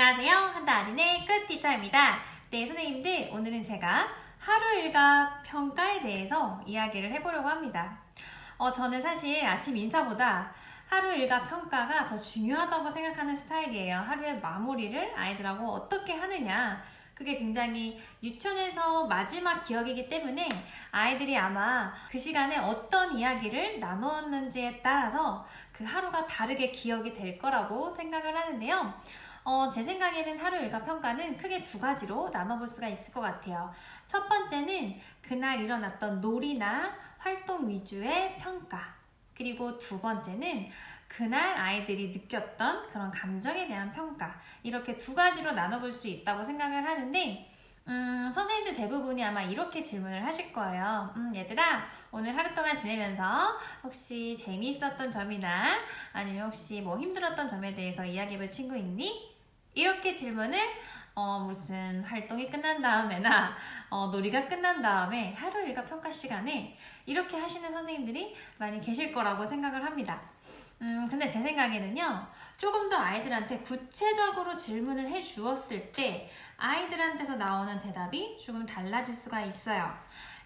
안녕하세요. 한다 아린의 끝 티처입니다. 네, 선생님들, 오늘은 제가 하루 일과 평가에 대해서 이야기를 해보려고 합니다. 어, 저는 사실 아침 인사보다 하루 일과 평가가 더 중요하다고 생각하는 스타일이에요. 하루의 마무리를 아이들하고 어떻게 하느냐. 그게 굉장히 유치원에서 마지막 기억이기 때문에 아이들이 아마 그 시간에 어떤 이야기를 나눴는지에 따라서 그 하루가 다르게 기억이 될 거라고 생각을 하는데요. 어, 제 생각에는 하루 일과 평가는 크게 두 가지로 나눠볼 수가 있을 것 같아요. 첫 번째는 그날 일어났던 놀이나 활동 위주의 평가. 그리고 두 번째는 그날 아이들이 느꼈던 그런 감정에 대한 평가. 이렇게 두 가지로 나눠볼 수 있다고 생각을 하는데, 음, 선생님들 대부분이 아마 이렇게 질문을 하실 거예요. 음, 얘들아, 오늘 하루 동안 지내면서 혹시 재미있었던 점이나 아니면 혹시 뭐 힘들었던 점에 대해서 이야기해볼 친구 있니? 이렇게 질문을 어, 무슨 활동이 끝난 다음에나 어, 놀이가 끝난 다음에 하루 일과 평가 시간에 이렇게 하시는 선생님들이 많이 계실 거라고 생각을 합니다. 음, 근데 제 생각에는요, 조금 더 아이들한테 구체적으로 질문을 해 주었을 때 아이들한테서 나오는 대답이 조금 달라질 수가 있어요.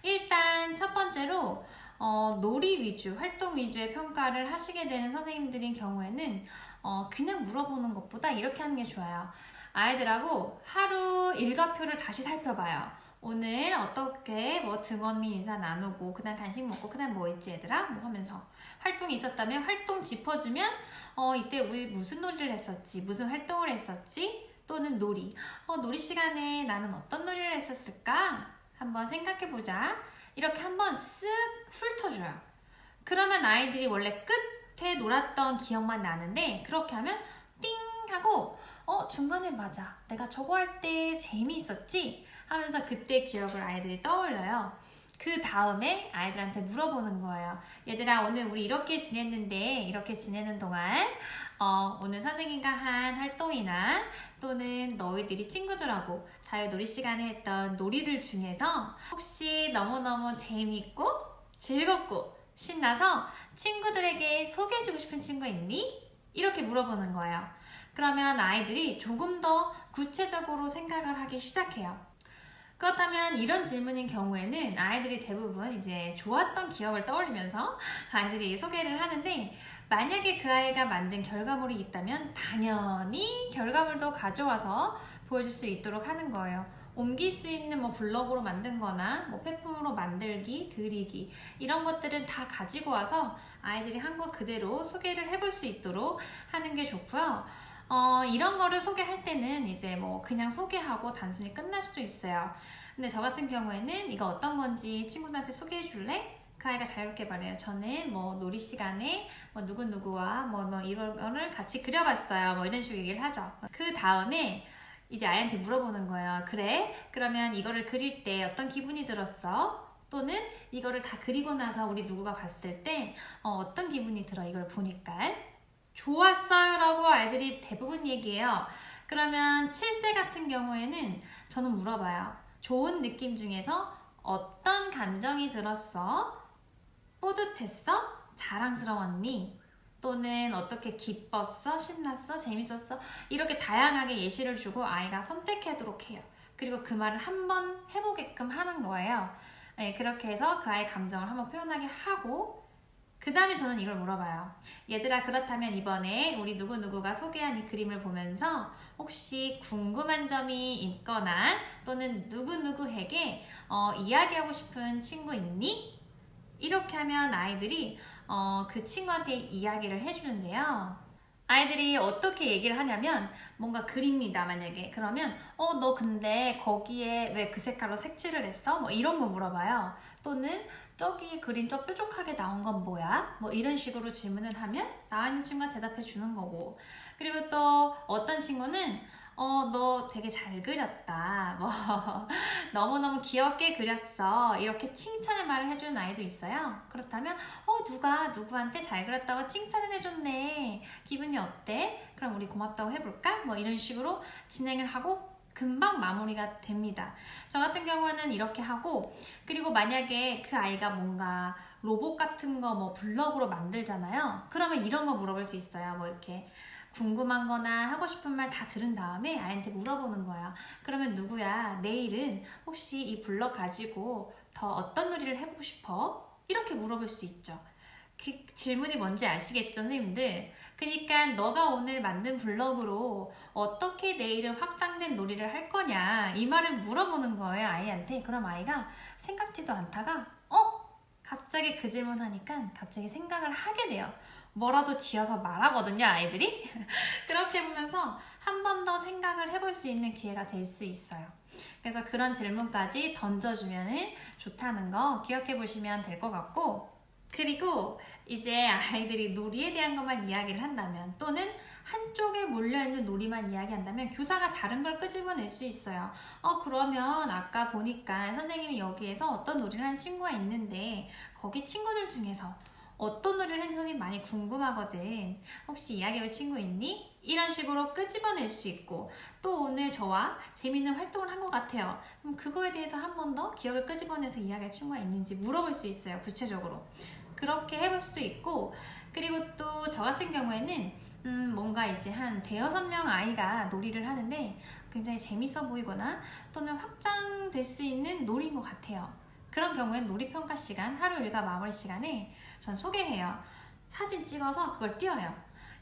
일단 첫 번째로 어, 놀이 위주, 활동 위주의 평가를 하시게 되는 선생님들인 경우에는 어, 그냥 물어보는 것보다 이렇게 하는 게 좋아요. 아이들하고 하루 일과표를 다시 살펴봐요. 오늘 어떻게 뭐 등원 및 인사 나누고 그날 간식 먹고 그날 뭐 했지 얘들아? 뭐 하면서. 활동이 있었다면 활동 짚어주면 어 이때 우리 무슨 놀이를 했었지? 무슨 활동을 했었지? 또는 놀이. 어 놀이 시간에 나는 어떤 놀이를 했었을까? 한번 생각해 보자. 이렇게 한번 쓱 훑어줘요. 그러면 아이들이 원래 끝 에 놀았던 기억만 나는데 그렇게 하면 띵 하고 어 중간에 맞아. 내가 저거 할 때 재미있었지? 하면서 그때 기억을 아이들이 떠올려요. 그 다음에 아이들한테 물어보는 거예요 얘들아 오늘 우리 이렇게 지냈는데 이렇게 지내는 동안 어, 오늘 선생님과 한 활동이나 또는 너희들이 친구들하고 자유놀이 시간에 했던 놀이들 중에서 혹시 너무너무 재미있고 즐겁고 신나서 친구들에게 소개해주고 싶은 친구 있니? 이렇게 물어보는 거예요. 그러면 아이들이 조금 더 구체적으로 생각을 하기 시작해요. 그렇다면 이런 질문인 경우에는 아이들이 대부분 이제 좋았던 기억을 떠올리면서 아이들이 소개를 하는데 만약에 그 아이가 만든 결과물이 있다면 당연히 결과물도 가져와서 보여줄 수 있도록 하는 거예요. 옮길 수 있는 뭐 블럭으로 만든 거나 뭐 폐품으로 만들기, 그리기 이런 것들은 다 가지고 와서 아이들이 한 거 그대로 소개를 해볼 수 있도록 하는 게 좋고요. 어, 이런 거를 소개할 때는 이제 뭐 그냥 소개하고 단순히 끝날 수도 있어요. 근데 저 같은 경우에는 이거 어떤 건지 친구들한테 소개해 줄래? 그 아이가 자유롭게 말해요. 저는 뭐 놀이 시간에 뭐 누구누구와 뭐, 뭐 이런 거를 같이 그려봤어요. 뭐 이런 식으로 얘기를 하죠. 그 다음에 이제 아이한테 물어보는 거예요. 그래? 그러면 이거를 그릴 때 어떤 기분이 들었어? 또는 이거를 다 그리고 나서 우리 누구가 봤을 때 어, 떤 기분이 들어? 이걸 보니까. 좋았어요 라고 아이들이 대부분 얘기해요. 그러면 7세 같은 경우에는 저는 물어봐요. 좋은 느낌 중에서 어떤 감정이 들었어? 뿌듯했어? 자랑스러웠니? 또는 어떻게 기뻤어? 신났어? 재밌었어? 이렇게 다양하게 예시를 주고 아이가 선택하도록 해요. 그리고 그 말을 한 번 해보게끔 하는 거예요. 네, 그렇게 해서 그 아이의 감정을 한번 표현하게 하고 그 다음에 저는 이걸 물어봐요. 얘들아 그렇다면 이번에 우리 누구누구가 소개한 이 그림을 보면서 혹시 궁금한 점이 있거나 또는 누구누구에게 어, 이야기하고 싶은 친구 있니? 이렇게 하면 아이들이 어, 그 친구한테 이야기를 해주는데요. 아이들이 어떻게 얘기를 하냐면 뭔가 그립니다 만약에 그러면 어 너 근데 거기에 왜 그 색깔로 색칠을 했어? 뭐 이런 거 물어봐요 또는 저기 그린 저 뾰족하게 나온 건 뭐야? 뭐 이런 식으로 질문을 하면 있는 친구가 대답해 주는 거고 그리고 또 어떤 친구는 어, 너 되게 잘 그렸다. 뭐, 너무너무 귀엽게 그렸어. 이렇게 칭찬의 말을 해주는 아이도 있어요. 그렇다면, 어, 누가 누구한테 잘 그렸다고 칭찬을 해줬네. 기분이 어때? 그럼 우리 고맙다고 해볼까? 뭐 이런 식으로 진행을 하고 금방 마무리가 됩니다. 저 같은 경우는 이렇게 하고, 그리고 만약에 그 아이가 뭔가 로봇 같은 거 뭐 블럭으로 만들잖아요. 그러면 이런 거 물어볼 수 있어요. 뭐 이렇게 궁금한 거나 하고 싶은 말 다 들은 다음에 아이한테 물어보는 거예요. 그러면 누구야, 내일은 혹시 이 블럭 가지고 더 어떤 놀이를 해보고 싶어? 이렇게 물어볼 수 있죠. 그 질문이 뭔지 아시겠죠, 선생님들? 그러니까 너가 오늘 만든 블럭으로 어떻게 내일은 확장된 놀이를 할 거냐 이 말을 물어보는 거예요 아이한테 그럼 아이가 생각지도 않다가 어? 갑자기 그 질문 하니까 갑자기 생각을 하게 돼요. 뭐라도 지어서 말하거든요 아이들이. 그렇게 보면서 한 번 더 생각을 해볼 수 있는 기회가 될 수 있어요. 그래서 그런 질문까지 던져주면 좋다는 거 기억해 보시면 될 것 같고 그리고 이제 아이들이 놀이에 대한 것만 이야기를 한다면 또는 한쪽에 몰려있는 놀이만 이야기한다면 교사가 다른 걸 끄집어낼 수 있어요. 어, 그러면 아까 보니까 선생님이 여기에서 어떤 놀이를 한 친구가 있는데 거기 친구들 중에서 어떤 놀이를 했는지 많이 궁금하거든. 혹시 이야기해볼 친구 있니? 이런 식으로 끄집어낼 수 있고 또 오늘 저와 재밌는 활동을 한 것 같아요. 그럼 그거에 대해서 한 번 더 기억을 끄집어내서 이야기할 친구가 있는지 물어볼 수 있어요. 구체적으로. 그렇게 해볼 수도 있고 그리고 또 저 같은 경우에는 음, 뭔가 이제 한 대여섯 명 아이가 놀이를 하는데 굉장히 재밌어 보이거나 또는 확장될 수 있는 놀이인 것 같아요. 그런 경우엔 놀이평가 시간, 하루 일과 마무리 시간에 전 소개해요. 사진 찍어서 그걸 띄워요.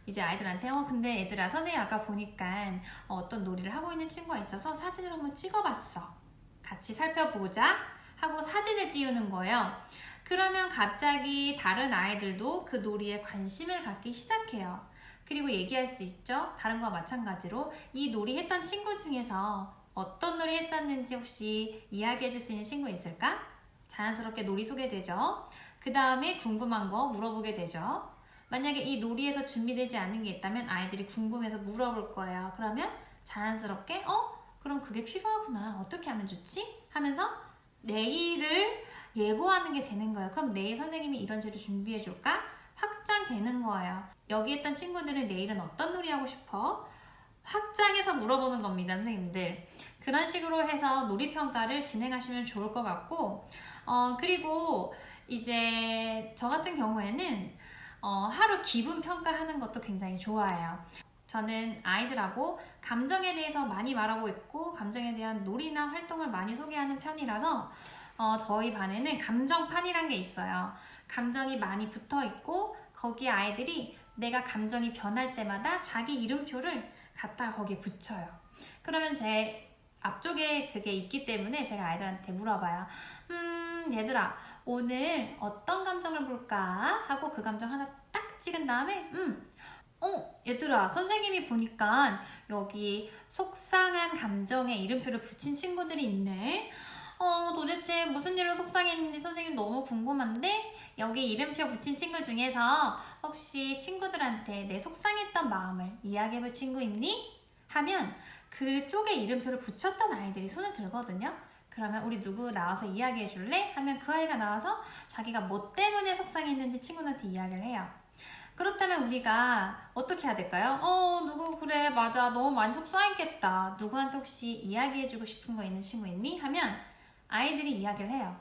이제 아이들한테 어 근데 얘들아 선생님 아까 보니까 어, 어떤 놀이를 하고 있는 친구가 있어서 사진을 한번 찍어봤어. 같이 살펴보자 하고 사진을 띄우는 거예요. 그러면 갑자기 다른 아이들도 그 놀이에 관심을 갖기 시작해요. 그리고 얘기할 수 있죠. 다른 거와 마찬가지로 이 놀이 했던 친구 중에서 어떤 놀이 했었는지 혹시 이야기해 줄 수 있는 친구 있을까? 자연스럽게 놀이 소개되죠. 그 다음에 궁금한 거 물어보게 되죠. 만약에 이 놀이에서 준비되지 않은 게 있다면 아이들이 궁금해서 물어볼 거예요. 그러면 자연스럽게 어? 그럼 그게 필요하구나. 어떻게 하면 좋지? 하면서 내일을 예고하는 게 되는 거예요. 그럼 내일 선생님이 이런 재료 준비해 줄까? 확장되는 거예요. 여기 있던 친구들은 내일은 어떤 놀이 하고 싶어? 확장해서 물어보는 겁니다, 선생님들. 그런 식으로 해서 놀이 평가를 진행하시면 좋을 것 같고, 어, 그리고 이제 저 같은 경우에는 어, 하루 기분 평가하는 것도 굉장히 좋아해요. 저는 아이들하고 감정에 대해서 많이 말하고 있고, 감정에 대한 놀이나 활동을 많이 소개하는 편이라서, 어, 저희 반에는 감정판이란 게 있어요. 감정이 많이 붙어 있고 거기에 아이들이 내가 감정이 변할 때마다 자기 이름표를 갖다가 거기에 붙여요. 그러면 제 앞쪽에 그게 있기 때문에 제가 아이들한테 물어봐요. 음, 얘들아, 오늘 어떤 감정을 볼까? 하고 그 감정 하나 딱 찍은 다음에, 음, 어, 얘들아, 선생님이 보니까 여기 속상한 감정에 이름표를 붙인 친구들이 있네. 무슨 일로 속상했는지 선생님 너무 궁금한데 여기 이름표 붙인 친구 중에서 혹시 친구들한테 내 속상했던 마음을 이야기해볼 친구 있니? 하면 그쪽에 이름표를 붙였던 아이들이 손을 들거든요. 그러면 우리 누구 나와서 이야기해 줄래? 하면 그 아이가 나와서 자기가 뭐 때문에 속상했는지 친구한테 이야기를 해요. 그렇다면 우리가 어떻게 해야 될까요? 어, 누구 그래 맞아 너무 많이 속상했겠다. 누구한테 혹시 이야기해주고 싶은 거 있는 친구 있니? 하면 아이들이 이야기를 해요.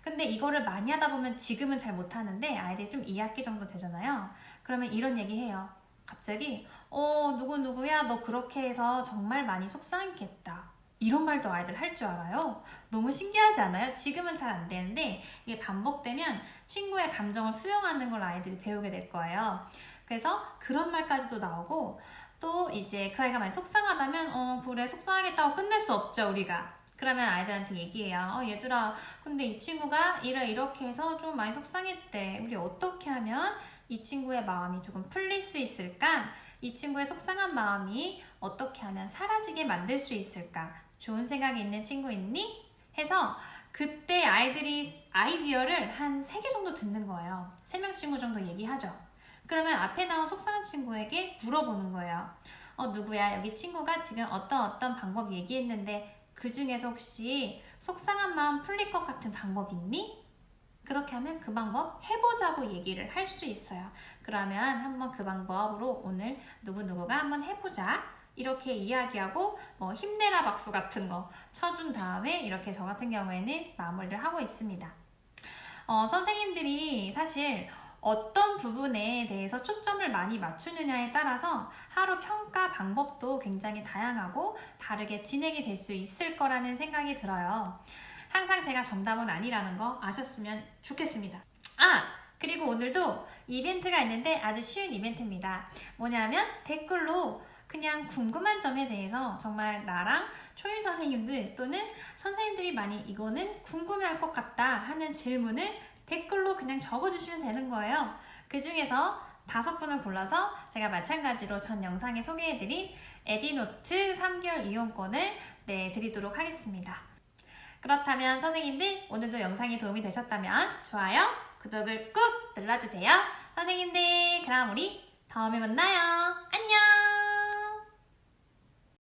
근데 이거를 많이 하다 보면 지금은 잘 못하는데 아이들이 좀 2학기 정도 되잖아요. 그러면 이런 얘기 해요. 갑자기 어 누구누구야 너 그렇게 해서 정말 많이 속상했겠다. 이런 말도 아이들 할 줄 알아요. 너무 신기하지 않아요? 지금은 잘 안 되는데 이게 반복되면 친구의 감정을 수용하는 걸 아이들이 배우게 될 거예요. 그래서 그런 말까지도 나오고 또 이제 그 아이가 많이 속상하다면 어 그래 속상하겠다고 끝낼 수 없죠 우리가 그러면 아이들한테 얘기해요. 어, 얘들아, 근데 이 친구가 이래 이렇게 해서 좀 많이 속상했대. 우리 어떻게 하면 이 친구의 마음이 조금 풀릴 수 있을까? 이 친구의 속상한 마음이 어떻게 하면 사라지게 만들 수 있을까? 좋은 생각이 있는 친구 있니? 해서 그때 아이들이 아이디어를 한세개 정도 듣는 거예요. 세명 친구 정도 얘기하죠. 그러면 앞에 나온 속상한 친구에게 물어보는 거예요. 어, 누구야? 여기 친구가 지금 어떤 어떤 방법 얘기했는데 그 중에서 혹시 속상한 마음 풀릴 것 같은 방법 있니? 그렇게 하면 그 방법 해보자고 얘기를 할 수 있어요. 그러면 한번 그 방법으로 오늘 누구누구가 한번 해보자. 이렇게 이야기하고 뭐 힘내라 박수 같은 거 쳐준 다음에 이렇게 저 같은 경우에는 마무리를 하고 있습니다. 어, 선생님들이 사실 어떤 부분에 대해서 초점을 많이 맞추느냐에 따라서 하루 평가 방법도 굉장히 다양하고 다르게 진행이 될 수 있을 거라는 생각이 들어요. 항상 제가 정답은 아니라는 거 아셨으면 좋겠습니다. 아! 그리고 오늘도 이벤트가 있는데 아주 쉬운 이벤트입니다. 뭐냐면 댓글로 그냥 궁금한 점에 대해서 정말 나랑 초임 선생님들 또는 선생님들이 많이 이거는 궁금해할 것 같다 하는 질문을 댓글로 그냥 적어주시면 되는 거예요. 그 중에서 다섯 분을 골라서 제가 마찬가지로 전 영상에 소개해드린 에디노트 3개월 이용권을 네, 드리도록 하겠습니다. 그렇다면 선생님들 오늘도 영상이 도움이 되셨다면 좋아요, 구독을 꾹 눌러주세요. 선생님들 그럼 우리 다음에 만나요. 안녕!